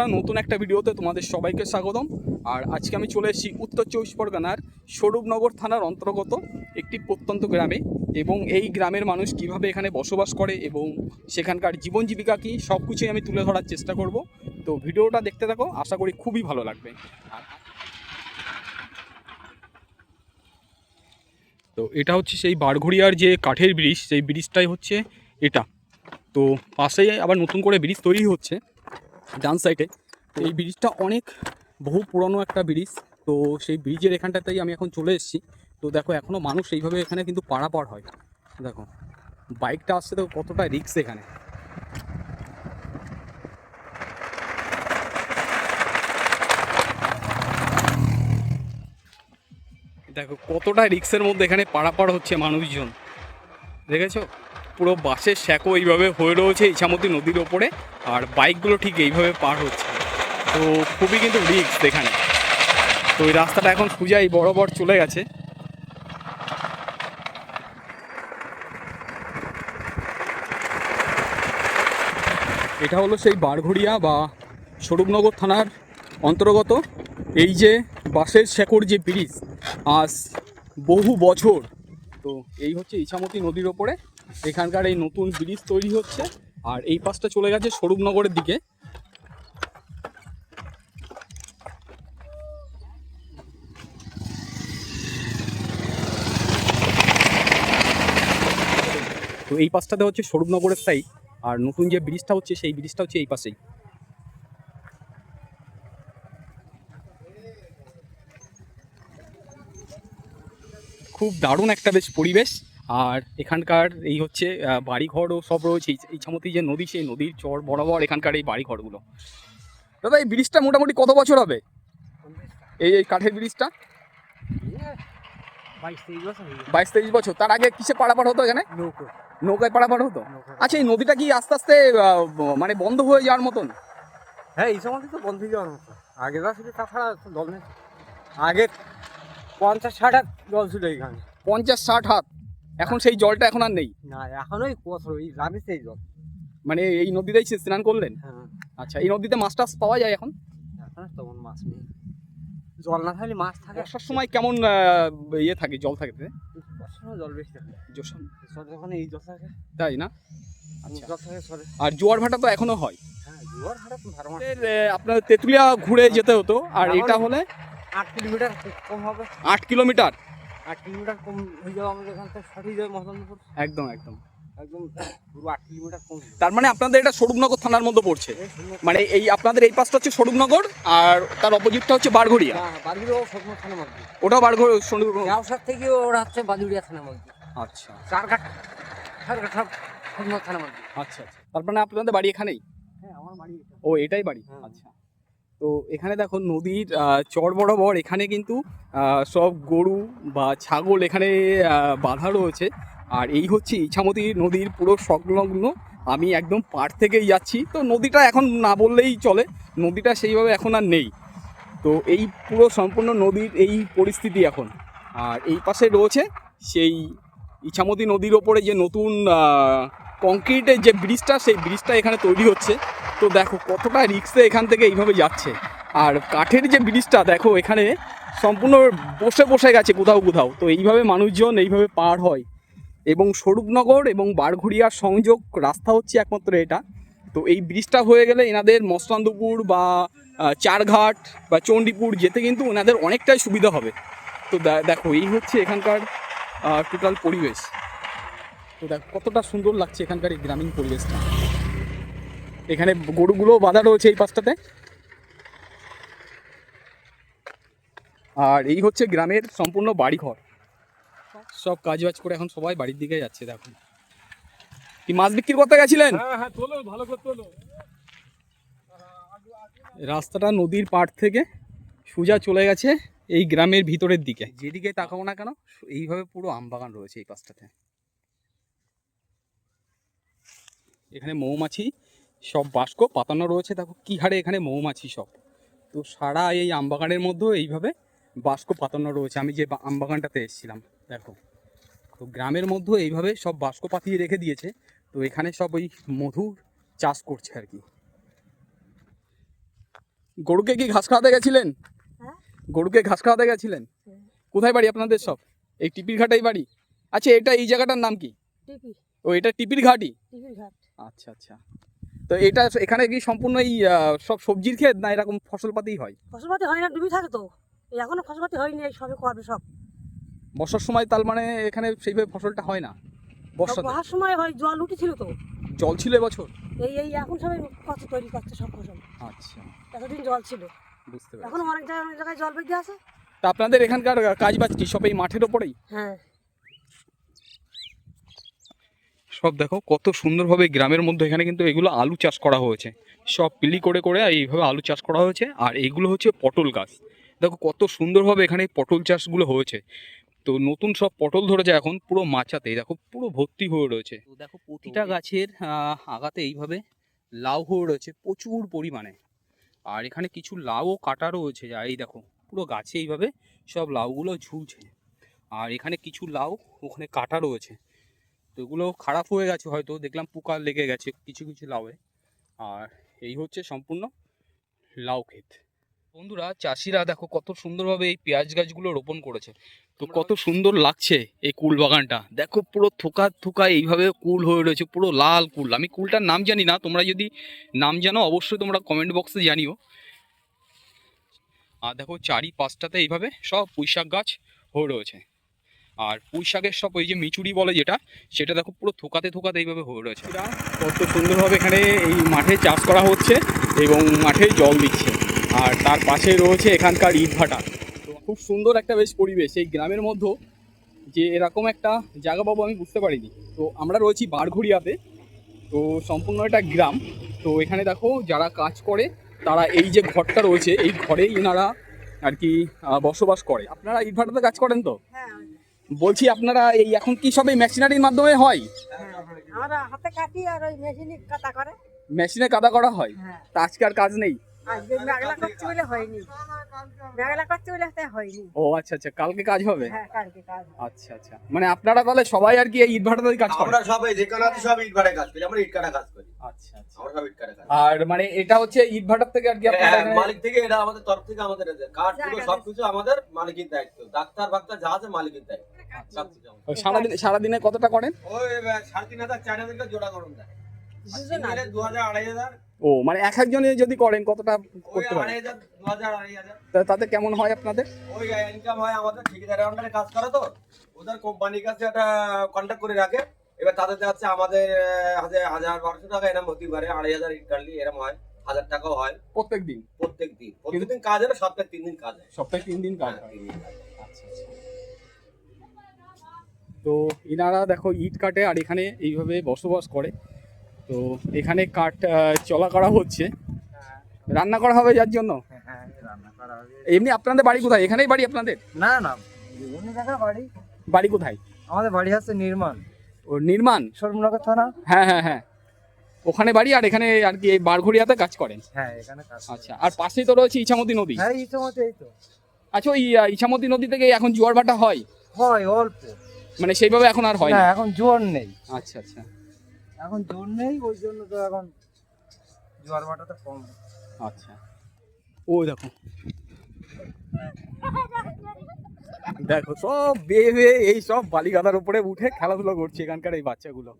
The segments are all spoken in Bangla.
বন্ধুরা, নতুন একটা ভিডিওতে তোমাদের সবাইকে স্বাগতম। আর আজকে আমি চলে এসেছি উত্তর চব্বিশ পরগনার স্বরূপনগর থানার অন্তর্গত একটি প্রত্যন্ত গ্রামে এবং এই গ্রামের মানুষ কীভাবে এখানে বসবাস করে এবং সেখানকার জীবন জীবিকা কী সব কিছুই আমি তুলে ধরার চেষ্টা করব। তো ভিডিওটা দেখতে থাকো, আশা করি খুবই ভালো লাগবে। তো এটা হচ্ছে সেই বারঘড়িয়ার যে কাঠের ব্রিজ, সেই ব্রিজটাই হচ্ছে এটা। তো পাশেই আবার নতুন করে ব্রিজ তৈরি হচ্ছে। ডান সাইডে এই ব্রিজটা অনেক বহু পুরনো একটা ব্রিজ তো সেই ব্রিজের এখানটাতেই আমি এখন চলে এসেছি। তো দেখো এখনও মানুষ এইভাবে এখানে কিন্তু পারাপার হয়। দেখো বাইকটা আসছে তো কতটা রিক্স এখানে। দেখো, কতটা রিক্সের মধ্যে এখানে পারাপার হচ্ছে মানুষজন। দেখেছ? পুরো বাসের শ্যাকো এইভাবে হয়ে রয়েছে ইছামতি নদীর ওপরে। আর বাইকগুলো ঠিক এইভাবে পার হচ্ছে তো খুবই কিন্তু রিক্স এখানে তো এই রাস্তাটা এখন সুজাই বরাবর চলে গেছে। এটা হলো সেই বারঘড়িয়া বা স্বরূপনগর থানার অন্তর্গত। এই যে বাসের শেকড় যে ব্রিজ, আজ বহু বছর। তো এই হচ্ছে ইছামতি নদীর ওপরে। এখানকার এই নতুন ব্রিজ তৈরি হচ্ছে। আর এই পাশটা চলে গেছে স্বরূপনগরের দিকে। তো এই পাশটাতে হচ্ছে স্বরূপনগরের সাইড আর নতুন যে ব্রিজটা হচ্ছে, সেই ব্রিজটা হচ্ছে এই পাশেই। খুব দারুণ একটা বেশ পরিবেশ। আর এখানকার এই হচ্ছে বাড়িঘরও সব রয়েছে। এই- ইছামতি যে নদী সেই নদীর চর বরাবর এখানকার এই বাড়িঘরগুলো। দাদা এই ব্রিজটা মোটামুটি কত বছর হবে? এই এই কাঠের ব্রিজটা? বাইশ তেইশ বছর। তার আগে কিসে পারাপার হতো এখানে? নৌকো। নৌকায় পারাপার হতো? আচ্ছা এই নদীটা কি আস্তে আস্তে মানে বন্ধ হয়ে যাওয়ার মতন? হ্যাঁ এই সময় তো বন্ধ হয়ে যাওয়ার মতো আগে যা ছিল তাছাড়া জল নেই। আগে পঞ্চাশ ষাট হাত জল ছিল এইখানে পঞ্চাশ ষাট হাত? এখন সেই জলটা এখন আর নেই। না এখন ওই বছর ওই রাবিছে সেই জল। মানে এই নদীতেই সে স্নান করলেন? হ্যাঁ। আচ্ছা এই নদীতে মাছ টাছ পাওয়া যায় এখন? এখন তেমন মাছ নেই। জল না থাকলে মাছ থাকে। বর্ষার সময় কেমন ইয়ে থাকে জল থাকে বর্ষার সময় জল বেশি থাকে। জোসন। যখন এই জল থাকে। তাই না? আচ্ছা। আর জোয়ার ভাটা তো এখনও হয়। হ্যাঁ আপনার তেঁতুলিয়া ঘুরে যেতে হতো আর এটা হলে আট কিলোমিটার কম হবে। আট কিলোমিটার? আট কিলোমিটার কম হয়ে যাবে আমাদের এখান থেকে সঠিক যাবে মহম্মদপুর একদম একদম। একদম পুরো আট কিলোমিটার কম তার মানে আপনাদের এটা স্বরূপনগর থানার মধ্যে পড়ছে? মানে এই আপনাদের এই পাশটা হচ্ছে স্বরূপনগর আর তার অপোজিটটা হচ্ছে বারঘড়িয়া। হ্যাঁ বাড়িগুলো সবসময় থানার মধ্যে। ওটাও বারঘড় স্বরূপ ব্যবসার থেকে ওরা হচ্ছে বাদুড়িয়া থানার মধ্যে। আচ্ছা। চারঘাট চারঘাট থানার মধ্যে। আচ্ছা আচ্ছা। তার মানে আপনাদের বাড়ি এখানেই? হ্যাঁ আমার বাড়ি ও এটাই বাড়ি? হ্যাঁ। আচ্ছা। তো এখানে দেখো নদীর চর বরাবর এখানে কিন্তু সব গরু বা ছাগল এখানে বাঁধা রয়েছে। আর এই হচ্ছে ইছামতি নদীর পুরো সংলগ্ন। আমি একদম পাড় থেকেই যাচ্ছি। তো নদীটা এখন না বললেই চলে। নদীটা সেইভাবে এখন আর নেই। তো এই পুরো সম্পূর্ণ নদীর এই পরিস্থিতি এখন। আর এই পাশে রয়েছে সেই ইছামতি নদীর ওপরে যে নতুন কংক্রিটের যে ব্রিজটা, সেই ব্রিজটা এখানে তৈরি হচ্ছে। তো দেখো কতটা রিক্সে এখান থেকে এইভাবে যাচ্ছে। আর কাঠের যে ব্রিজটা, দেখো এখানে সম্পূর্ণ বসে বসে গেছে কোথাও কোথাও। তো এইভাবে মানুষজন এইভাবে পার হয়। এবং স্বরূপনগর এবং বারঘড়িয়ার সংযোগ রাস্তা হচ্ছে একমাত্র এটা। তো এই ব্রিজটা হয়ে গেলে এনাদের মস্তান্দপুর বা চারঘাট বা চণ্ডীপুর যেতে কিন্তু ওনাদের অনেকটাই সুবিধা হবে। তো দেখো এই হচ্ছে এখানকার টোটাল পরিবেশ। তো দেখ কতটা সুন্দর লাগছে এখানকার এই গ্রামীণ পরিবেশটা। এখানে গরুগুলো বাঁধা রয়েছে এই পাশটাতে। আর এই হচ্ছে গ্রামের সম্পূর্ণ বাড়িঘর। সব কাজ বাজ করে এখন সবাই বাড়ির দিকে যাচ্ছে দেখো। কি মাছ বিক্রি করতে গেছিলেন? হ্যাঁ হ্যাঁ তোলো ভালো করে তোলো। রাস্তাটা নদীর পাড় থেকে সোজা চলে গেছে। এই গ্রামের ভিতরের দিকে। যেদিকে তাকাবো না কেন, এইভাবে পুরো আম বাগান রয়েছে এই পাশটাতে। এখানে মৌমাছি, সব বাস্ক পাতানো রয়েছে। দেখো কি হারে এখানে মৌমাছি সব। তো সারা এই আমবাগানের মধ্যেও এইভাবে বাস্ক পাতানো রয়েছে। আমি যে আমবাগানটাতে এসেছিলাম, দেখো। তো গ্রামের মধ্যেও এইভাবে সব বাস্ক পাতিয়ে রেখে দিয়েছে। তো এখানে সব ওই মধু চাষ করছে আর কি। গরুকে কি ঘাস খাওয়াতে গেছিলেন? গরুকে ঘাস খাওয়াতে গেছিলেন। কোথায় বাড়ি আপনাদের সব? এই টিপির ঘাটাই বাড়ি? আচ্ছা এটা এই জায়গাটার নাম কি? ও এটা টিপির ঘাটি। আচ্ছা আচ্ছা। তো এটা এখানে কি সম্পূর্ণ এই সব সবজির ক্ষেত না এরকম ফসলপাতি হয়? ফসলপাতি হয় না ডুবি থাকে তো। এই এখনও ফসলপাতি হয়নি এই সবে করবে সব। বর্ষার সময় তার মানে এখানে সেইভাবে ফসলটা হয় না? বর্ষাতে? বহার সময় হয় জল উঠেছিল তো। জল ছিল এবছর? এই এই এখন সবাই কত তৈরি করছে সব ফসল। আচ্ছা। এতদিন জল ছিল। বুঝতে পারছি। এখন অনেক জায়গায় অনেক জায়গায় জল বেঁধে আছে তা আপনাদের এখানকার কাজ বাজ কি? সব এই মাঠের ওপরেই? হ্যাঁ। সব দেখো কত সুন্দরভাবে গ্রামের মধ্যে এখানে কিন্তু এগুলো আলু চাষ করা হয়েছে। সব পিলি করে করে এইভাবে আলু চাষ করা হয়েছে। আর এইগুলো হচ্ছে পটল গাছ। দেখো কত সুন্দরভাবে এখানে পটল চাষগুলো হয়েছে। তো নতুন সব পটল ধরেছে এখন পুরো মাচাতে দেখো পুরো ভর্তি হয়ে রয়েছে। দেখো প্রতিটা গাছের আগাতে এইভাবে লাউ হয়ে রয়েছে প্রচুর পরিমাণে। আর এখানে কিছু লাউও কাটা রয়েছে আর এই দেখো, পুরো গাছে এইভাবে সব লাউগুলো ঝুলছে। আর এখানে কিছু লাউ, ওখানে কাটা রয়েছে। তো এগুলো খারাপ হয়ে গেছে হয়তো, দেখলাম পোকা লেগে গেছে কিছু কিছু লাউয়ে। আর এই হচ্ছে সম্পূর্ণ লাউ ক্ষেত। বন্ধুরা চাষিরা দেখো কত সুন্দরভাবে এই পেঁয়াজ গাছগুলো রোপণ করেছে। তো কত সুন্দর লাগছে এই কুল বাগানটা। দেখো পুরো থোকা থোকা এইভাবে কুল হয়ে রয়েছে পুরো লাল কুল। আমি কুলটার নাম জানি না তোমরা যদি নাম জানো অবশ্যই তোমরা কমেন্ট বক্সে জানিও। আর দেখো চারি পাঁচটাতে এইভাবে সব পুঁইশাক গাছ হয়ে রয়েছে। আর পুঁই শাকের সব ওই যে মিচুরি বলে যেটা সেটা দেখো পুরো থোকাতে থোকাতে এইভাবে হয়ে রয়েছে। কত সুন্দরভাবে এখানে এই মাঠে চাষ করা হচ্ছে এবং মাঠে জল দিচ্ছে। আর তার পাশে রয়েছে এখানকার ইট ভাটা। তো খুব সুন্দর একটা বেশ পরিবেশ। এই গ্রামের মধ্যে যে এরকম একটা জায়গা পাবো আমি বুঝতে পারিনি। তো আমরা রয়েছি বারঘড়িয়াতে তো সম্পূর্ণ একটা গ্রাম। তো এখানে দেখো যারা কাজ করে তারা এই যে ঘরটা রয়েছে এই ঘরেই এনারা আর কি বসবাস করে। আপনারা ইট ভাটাতে কাজ করেন তো? হ্যাঁ বলছি আপনারা এই এখন কি সব এই মেশিনারির মাধ্যমে হয়? আমরা হাতে কাটি আর ওই মেশিনে কাটা করে। মেশিনে কাদা করা হয়? হ্যাঁ। তা আজকে আর কাজ নেই? আজকে মেঘলা করছে বলে হয়নি। মেঘলা করছে বলে তাই হয়নি। ও আচ্ছা আচ্ছা কালকে কাজ হবে? হ্যাঁ কালকে কাজ আচ্ছা আচ্ছা মানে আপনারা তাহলে সবাই আর কি এই ইট ভাটাতেই কাজ করেন? আমরা সবাই যেখানে আছি সব ইট ভাটায় কাজ করি আমরা ইট কাটা কাজ করি। আচ্ছা আচ্ছা। আমরা সব ইট কাটা কাজ আর মানে এটা হচ্ছে ইট ভাটার থেকে আর কি আপনারা মালিক থেকে এটা আমাদের তরফ থেকে আমাদের কাঠ পুরো সবকিছু আমাদের মালিকের দায়িত্ব। ডাক্তার যা আছে মালিকের দায়িত্ব। সবকিছু সারাদিন সারাদিনে কতটা করেন? ওই সাড়ে তিন হাজার চার হাজার জোড়া গরম দেয়। দু হাজার আড়াই হাজার ও মানে এক একজনে যদি করেন কতটা করতে পারেন? তা- তাতে কেমন হয় আপনাদের? ওই ইনকাম হয় আমাদের ঠিকাদারের আন্ডারে কাজ করে তো। ওদের কোম্পানির কাছে একটা কন্ট্যাক্ট করে রাখে। এবার তাদের যাচ্ছে আমাদের হাজার বারোশো টাকা এরম হতে পারে। আড়াই হাজার কাটলি এরম হয়। হাজার টাকাও হয়। প্রত্যেক দিন? প্রত্যেক দিন। সপ্তাহে তিন দিন কাজ হয়। সপ্তাহে তিন দিন কাজ হ্যাঁ, হয়। তিন দিন কাজ হয়। আচ্ছা আচ্ছা। তো ইনারা দেখো ইট কাটে আর এখানে এইভাবে বসবাস করে। তো এখানে কাঠ চলা করা হচ্ছে। রান্না করা হবে যার জন্য? এমনি আপনাদের বাড়ি কোথায়? এখানেই বাড়ি আপনাদের? না না বাড়ি। বাড়ি কোথায়? আমাদের বাড়ি আছে নির্মাণ। ও নির্মাণ? সরমনগর থানা। হ্যাঁ হ্যাঁ হ্যাঁ। ওখানে বাড়ি আর এখানে আর কি এই বারঘড়িয়াতে কাজ করেন? হ্যাঁ এখানে কাজ আচ্ছা আর পাশেই তো রয়েছে ইছামতি নদী? হ্যাঁ ইতিমধ্যে এই তো। আচ্ছা ওই ইছামতি নদী থেকে এখন জোয়ার ভাটা হয়? হয় অল্প। মানে সেইভাবে এখন আর হয় না এখন জোয়ার নেই। আচ্ছা আচ্ছা। এখন জোর নেই, ওই জন্য তো এখন জোয়ার ভাটাটা কম। আচ্ছা। ও দেখো। দেখো, সব বেয়ে বেয়ে এই সব বালিগাদার উপরে উঠে খেলাধুলা করছে এখানকার এই বাচ্চাগুলো।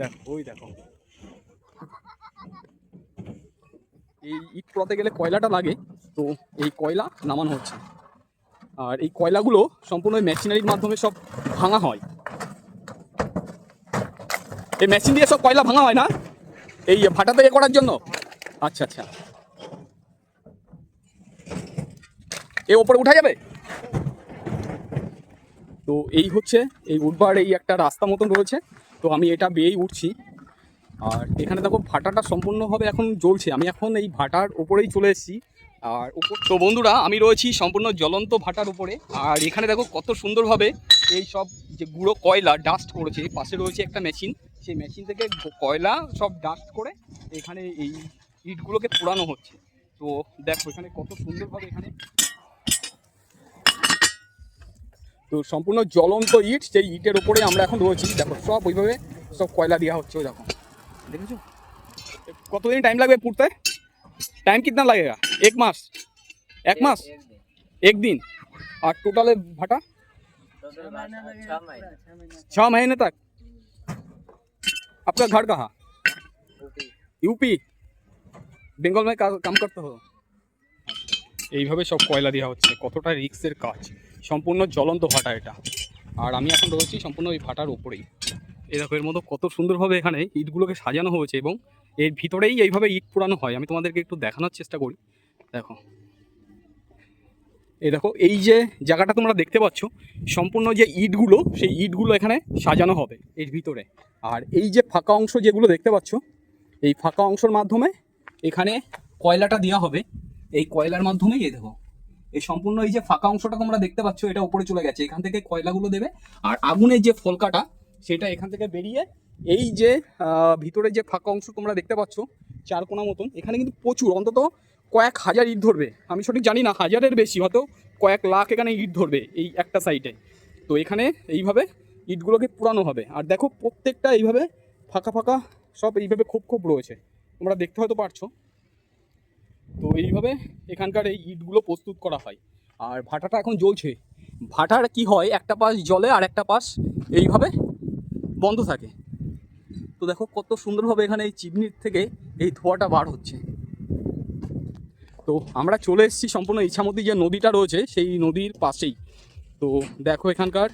দেখো, ওই দেখো। এই ইট পোড়াতে গেলে কয়লাটা লাগে? তো এই কয়লা নামানো হচ্ছে। আর এই কয়লাগুলো সম্পূর্ণ মেশিনারির মাধ্যমে সব ভাঙা হয়। এই মেশিন দিয়ে সব কয়লা ভাঙা হয় না? এই ভাটাতে এ করার জন্য? আচ্ছা আচ্ছা। এ ওপরে উঠা যাবে? তো এই হচ্ছে, এই উঠবার এই একটা রাস্তা মতন রয়েছে। তো আমি এটা বেয়েই উঠছি। আর এখানে দেখো, ভাটাটা সম্পূর্ণভাবে এখন জ্বলছে। আমি এখন এই ভাটার উপরেই চলে এসেছি। আর উপর তো বন্ধুরা, আমি রয়েছি সম্পূর্ণ জ্বলন্ত ভাটার উপরে। আর এখানে দেখো, কত সুন্দরভাবে এই সব যে গুঁড়ো কয়লা ডাস্ট করেছে পাশে রয়েছে একটা মেশিন সেই মেশিন থেকে গ- কয়লা সব ডাস্ট করে এখানে এই ইটগুলোকে পোড়ানো হচ্ছে তো দেখো এখানে কত সুন্দরভাবে এখানে তো সম্পূর্ণ জ্বলন্ত ইট সেই ইটের উপরে আমরা এখন রয়েছি দেখো সব ওইভাবে সব কয়লা দেওয়া হচ্ছে ওই দেখো দেখেছো কতদিন টাইম লাগবে পুড়তে टाइम कितना लगेगा एक मास एक मास एक दिन और टोटल भाटा छह महीने तक आपका घर कहाँ यूपी বেঙ্গল में का- काम करते हो এইভাবে সব কয়লা দেওয়া হচ্ছে কতটা রিক্সের কাজ সম্পূর্ণ জ্বলন্ত ভাটা এটা আর আমি এখন রয়েছি সম্পূর্ণ ওই ভাটার ওপরেই এই দেখো এর মতো কত সুন্দরভাবে এখানে ইটগুলোকে সাজানো হয়েছে এবং এর ভিতরেই এইভাবে ইট পোড়ানো হয় আমি তোমাদেরকে একটু দেখানোর চেষ্টা করি দেখো এই দেখো, এই যে জায়গাটা তোমরা দেখতে পাচ্ছ, সম্পূর্ণ যে ইটগুলো, সেই ইটগুলো এখানে সাজানো হবে এর ভিতরে। আর এই যে ফাঁকা অংশ যেগুলো দেখতে পাচ্ছ, এই ফাঁকা অংশের মাধ্যমে এখানে কয়লাটা দেওয়া হবে। এই কয়লার মাধ্যমেই এই দেখো, এই সম্পূর্ণ এই যে ফাঁকা অংশটা তোমরা দেখতে পাচ্ছ, এটা উপরে চলে গেছে, এখান থেকে কয়লাগুলো দেবে। আর আগুনের যে ফলকাটা, সেটা এখান থেকে বেরিয়ে এই যে ভিতরে যে ফাঁকা অংশ তোমরা দেখতে পাচ্ছ চার কোনা মতন, এখানে কিন্তু প্রচুর, অন্তত কয়েক হাজার ইট ধরবে। আমি সঠিক জানি না, হাজারের বেশি, হয়তো কয়েক লাখ এখানে ইট ধরবে এই একটা সাইডে তো এখানে এইভাবে ইটগুলোকে পুরানো হবে। আর দেখো প্রত্যেকটা এইভাবে ফাঁকা ফাঁকা সব এইভাবে খুব খুব রয়েছে। তোমরা দেখতে হয়তো পারছ। তো এইভাবে এখানকার এই ইটগুলো প্রস্তুত করা হয়। আর ভাটাটা এখন জ্বলছে। ভাটার কি হয়? একটা পাশ জলে আর একটা পাশ এইভাবে বন্ধ থাকে। তো দেখো কত সুন্দরভাবে এখানে এই চিমনির থেকে এই ধোঁয়াটা বার হচ্ছে। তো আমরা চলে এসেছি সম্পূর্ণ ইছামতি যে নদীটা রয়েছে, সেই নদীর পাশেই। তো দেখো এখানকার।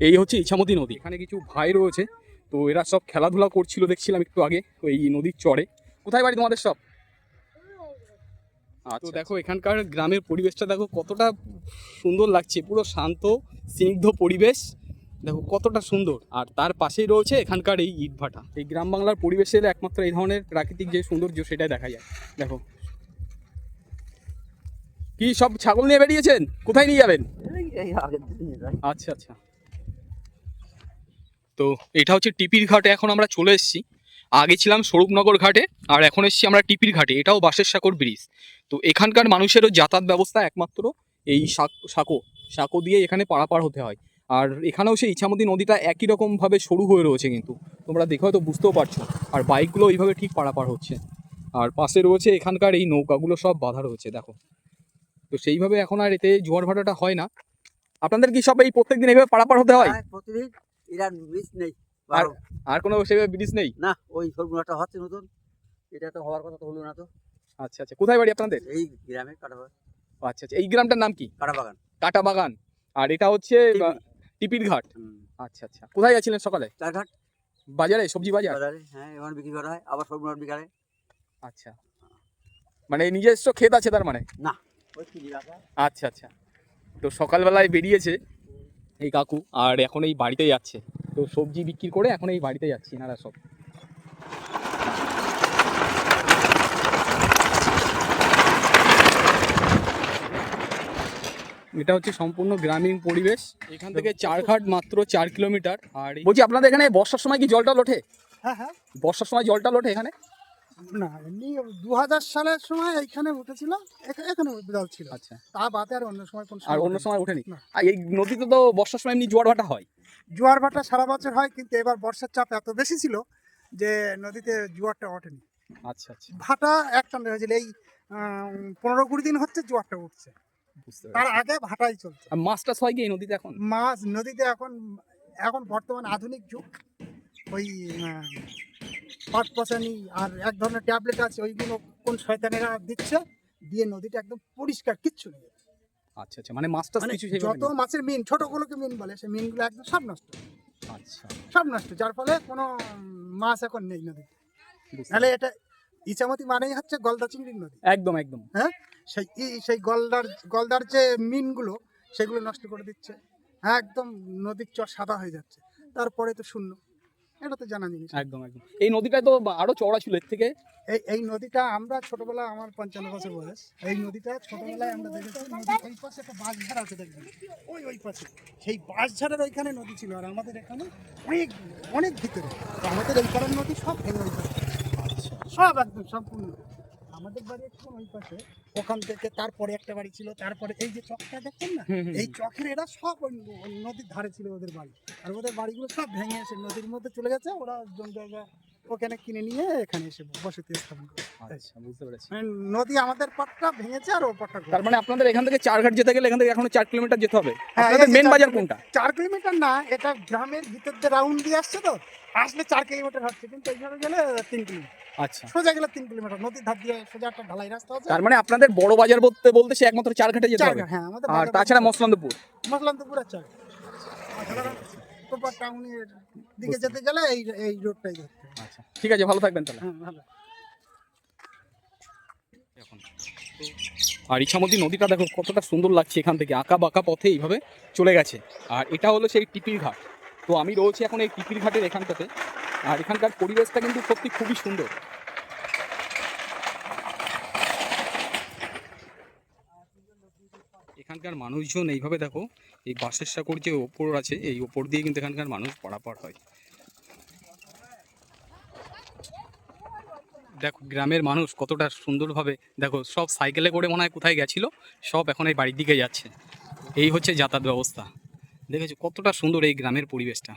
এই হচ্ছে ইছামতি নদী। এখানে কিছু ভাই রয়েছে, তো এরা সব খেলাধুলা করছিল দেখছিলাম একটু আগে, ওই নদীর চরে। কোথায় বাড়ি তোমাদের সব? আচ্ছা। তো দেখো এখানকার গ্রামের পরিবেশটা দেখো কতটা সুন্দর লাগছে। পুরো শান্ত, স্নিগ্ধ পরিবেশ। দেখো কতটা সুন্দর। আর তার পাশেই রয়েছে এখানকার এই ইট ভাটা। এই গ্রাম বাংলার পরিবেশে এলে একমাত্র এই ধরনের প্রাকৃতিক যে সৌন্দর্য সেটাই দেখা যায়। দেখো। কি সব ছাগল নিয়ে বেরিয়েছেন? কোথায় নিয়ে যাবেন? আচ্ছা আচ্ছা। তো এটা হচ্ছে টিপির ঘাটে এখন আমরা চলে এসেছি। আগে ছিলাম স্বরূপনগর ঘাটে, আর এখন এসেছি আমরা টিপির ঘাটে। এটাও বাঁশের সাঁকোর ব্রিজ। তো এখানকার মানুষেরও যাতায়াত ব্যবস্থা একমাত্র এই সাঁকো। সাঁকো দিয়ে এখানে পারাপার হতে হয়। আর এখানেও সেই ইছামতি নদীটা একই রকমভাবে সরু হয়ে রয়েছে কিন্তু। তোমরা দেখে হয়তো বুঝতেও পারছ। আর বাইকগুলো এইভাবে ঠিক পারাপার হচ্ছে। আর পাশে রয়েছে এখানকার এই নৌকাগুলো সব বাধা রয়েছে দেখো। তো সেইভাবে এখন আর এতে জোয়ার ভাটাটা হয় না। আপনাদের কি সব এই প্রত্যেকদিন এইভাবে পারাপার হতে হয়? হ্যাঁ, প্রতিদিন ইরান ব্রিজ নেই আর আর কোনো সেভাবে ব্রিজ নেই? না ওই সরগুনাটা হচ্ছে নতুন। এটা তো হওয়ার কথা তো হলো না তো। আচ্ছা আচ্ছা। কোথায় বাড়ি আপনাদের? এই গ্রামে কাটা আচ্ছা আচ্ছা। এই গ্রামটার নাম কি? কাটা বাগান কাটা বাগান আর এটা হচ্ছে টিপির ঘাট। আচ্ছা আচ্ছা। কোথায় গেছিলেন সকালে? চারঘাট। বাজারে সবজি বাজার? বাজারে হ্যাঁ এখানে বিক্রি করা হয় আবার সরগুনার বিকারে আচ্ছা। মানে নিজস্ব ক্ষেত আছে তার মানে? না আচ্ছা আচ্ছা। তো সকালবেলায় বেরিয়েছে এই কাকু আর এখন এই বাড়িতে যাচ্ছে। তো সবজি বিক্রি করে এখন এই বাড়িতে যাচ্ছি এনারা সব। এটা হচ্ছে সম্পূর্ণ গ্রামীণ পরিবেশ। এখান থেকে চারঘাট মাত্র চার কিলোমিটার। আর বলছি আপনাদের এখানে বর্ষার সময় কি জলটা লোঠে? হ্যাঁ হ্যাঁ। বর্ষার সময় জলটা লোঠে এখানে? না এমনি দু হাজার সালের সময় এইখানে উঠেছিল এখা- এখানে জল ছিল। আচ্ছা। তা বাদে আর অন্য সময় কোন আর অন্য সময় ওঠেনি। আর এই নদীতে তো বর্ষার সময় এমনি জোয়ার ভাটা হয়? জোয়ার ভাটা সারা বছর হয় কিন্তু এবার বর্ষার চাপ এত বেশি ছিল যে নদীতে জোয়ারটা ওঠেনি। আচ্ছা আচ্ছা। ভাটা একটানে হয়েছিল এই পনেরো কুড়ি দিন হচ্ছে জোয়ারটা উঠছে। তার আগে ভাটাই চলছে আর মাছ টাছ হয় কি নদীতে এখন? মাছ নদীতে এখন এখন বর্তমান আধুনিক যুগ। ওই পাট পচানি আর এক ধরনের ট্যাবলেট আছে ওইগুলো কোন শয়তানেরা দিচ্ছে দিয়ে নদীটা একদম পরিষ্কার কিচ্ছু নেই। আচ্ছা আচ্ছা মানে মাছ টাছ মানে কিছু যত মাছের মিন ছোটগুলোকে মিন বলে সেই মিনগুলো একদম সব নষ্ট। আচ্ছা। সব নষ্ট যার ফলে কোনো মাছ এখন নেই নদীতে। বুঝতে নাহলে এটা ইচামতি মানেই হচ্ছে গলদা চিংড়ির নদী। একদম একদম। সেই সেই গলদার গলদার যে মিনগুলো সেগুলো নষ্ট করে দিচ্ছে। একদম নদীর চর সাদা হয়ে যাচ্ছে। তারপরে তো শূন্য। এটা তো জানা জিনিস। একদম একদম। এই নদীটা তো আরও চওড়া ছিল এর থেকে? এই এই নদীটা আমরা ছোটবেলা আমার পঞ্চান্ন বছর বয়স। এই নদীটা ছোটবেলায় আমরা দেখেছি নদীর ওই পাশে একটা বাঁশঝাড় আছে দেখবেন। ওই ওই পাশে। সেই বাঁশঝাড়ের ওইখানে নদী ছিল আর আমাদের এখানে অনেক অনেক ভিতরে। আমাদের এই পাড়ার নদী সব ভেঙে সব একদম সম্পূর্ণ। আমাদের বাড়ি একটু ওই পাশে। ওখান থেকে তারপরে একটা বাড়ি ছিল তারপরে এই যে চকটা দেখছেন না? এই চকের এরা সব নদীর ধারে ছিল ওদের বাড়ি। আর ওদের বাড়িগুলো সব ভেঙে আসে নদীর মধ্যে চলে গেছে ওরা জমি জায়গা ওখানে কিনে নিয়ে এখানে এসে বসতি স্থাপন করে। আচ্ছা বুঝতে পেরেছি। মানে নদী আমাদের পাটটা ভেঙেছে আর ওর পাটটা তার মানে আপনাদের এখান থেকে চারঘাট যেতে গেলে এখান থেকে এখনও চার কিলোমিটার যেতে হবে? হ্যাঁ, আপনাদের মেন বাজার কোনটা? চার কিলোমিটার না এটা গ্রামের ভিতর দিয়ে রাউন্ড দিয়ে আসছে তো আসলে চার কিলোমিটার হচ্ছে কিন্তু এইভাবে গেলে তিন কিলোমিটার। আচ্ছা। সোজা গেলে তিন কিলোমিটার নদীর ধার দিয়ে সোজা একটা ঢালাই রাস্তা আছে। তার মানে আপনাদের বড় বাজার বলতে বলতে সে একমাত্র চারঘাটে যেতে হবে? হ্যাঁ আমাদের আর তাছাড়া মসলান্দপুর? মসলান্তপুর আর চার প্রপার টাউনের দিকে যেতে গেলে এই এই রোডটাই ধরতে হবে। আচ্ছা ঠিক আছে ভালো থাকবেন তাহলে। হ্যাঁ ভালো। আর ইছামতি নদীটা দেখো কতটা সুন্দর লাগছে এখান থেকে আঁকা বাঁকা পথে এইভাবে চলে গেছে। আর এটা হলো সেই টিপির ঘাট। তো আমি রয়েছি এখন এই টিপির ঘাটের এখানটাতে। আর এখানকার পরিবেশটা কিন্তু সত্যি খুবই সুন্দর। এখানকার মানুষজন এইভাবে দেখো, এই বাঁশের সাঁকর যে ওপর আছে, এই ওপর দিয়ে কিন্তু এখানকার মানুষ পারাপার হয়। দেখো, গ্রামের মানুষ কতটা সুন্দরভাবে, দেখো, সব সাইকেলে করে মনে হয় কোথায় গেছিল, সব এখন এই বাড়ির দিকে যাচ্ছে। এই হচ্ছে যাতায়াত ব্যবস্থা। দেখেছ, কতটা সুন্দর এই গ্রামের পরিবেশটা।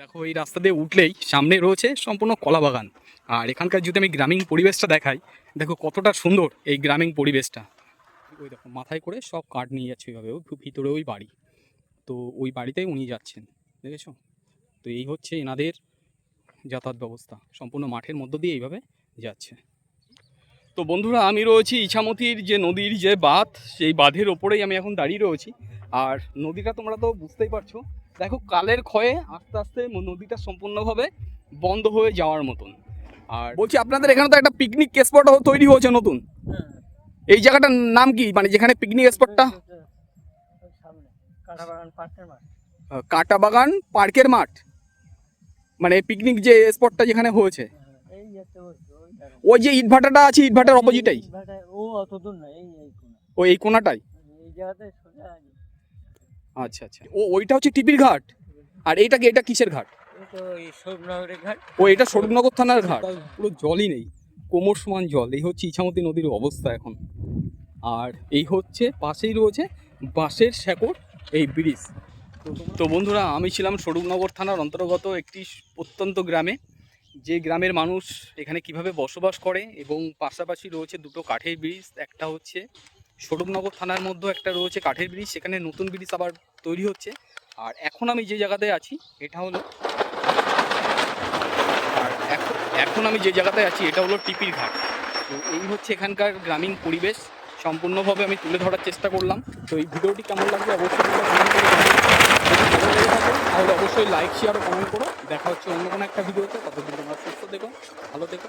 দেখো, এই রাস্তা দিয়ে উঠলেই সামনে রয়েছে সম্পূর্ণ কলা বাগান। আর এখানকার যদি আমি গ্রামীণ পরিবেশটা দেখাই, দেখো, কতটা সুন্দর এই গ্রামীণ পরিবেশটা। ওই দেখো মাথায় করে সব কাঠ নিয়ে যাচ্ছে ওইভাবে ওই ভিতরে ওই বাড়ি। তো ওই বাড়িতেই উনি যাচ্ছেন দেখেছ? তো এই হচ্ছে এনাদের যাতায়াত ব্যবস্থা সম্পূর্ণ মাঠের মধ্য দিয়ে এইভাবে যাচ্ছে। তো বন্ধুরা আমি রয়েছি ইছামতির যে নদীর যে বাঁধ সেই বাঁধের ওপরেই আমি এখন দাঁড়িয়ে রয়েছি। আর নদীটা তোমরা তো বুঝতেই পারছ দেখো কালের ক্ষয়ে আস্তে আস্তে নদীটা সম্পূর্ণভাবে বন্ধ হয়ে যাওয়ার মতন। আর বলছি আপনাদের এখানে তো একটা পিকনিক স্পট তৈরি হয়েছে নতুন। এই জায়গাটার নাম কি? মানে যেখানে পিকনিক স্পটটা কাটা বাগান পার্কের মাঠ। মানে পিকনিক যে স্পটটা যেখানে হয়েছে। ওই যে ইটভাটাটা আছে ইটভাটার অপোজিটাই ও এই কোনাটাই? আচ্ছা আচ্ছা। ও ওইটা হচ্ছে টিপির ঘাট। আর এইটা কি? এটা কিসের ঘাট? ও এটা স্বরূপনগর থানার ঘাট। পুরো জলই নেই। কোমর সমান জল, এই হচ্ছে ইছামতি নদীর অবস্থা এখন। আর এই হচ্ছে পাশেই রয়েছে বাঁশের শেকড় এই ব্রিজ। তো বন্ধুরা, আমি ছিলাম স্বরূপনগর থানার অন্তর্গত একটি অত্যন্ত গ্রামে। যে গ্রামের মানুষ এখানে কীভাবে বসবাস করে এবং পাশাপাশি রয়েছে দুটো কাঠের ব্রিজ, একটা হচ্ছে স্বরূপনগর থানার মধ্যে একটা রয়েছে কাঠের ব্রিজ, সেখানে নতুন ব্রিজ আবার তৈরি হচ্ছে। আর এখন আমি যে জায়গাতে আছি, এটা হলো এখন আমি যে জায়গাতে আছি, এটা হলো টিপির ঘাট। তো এই হচ্ছে এখানকার গ্রামীণ পরিবেশ। সম্পূর্ণভাবে আমি তুলে ধরার চেষ্টা করলাম। তো এই ভিডিওটি কেমন লাগবে অবশ্যই তাহলে অবশ্যই লাইক শেয়ার ও কমেন্ট করো। দেখা হচ্ছে অন্য কোনো একটা ভিডিওতে। ততদিন তোমরা সুস্থ দেখো ভালো থেকো।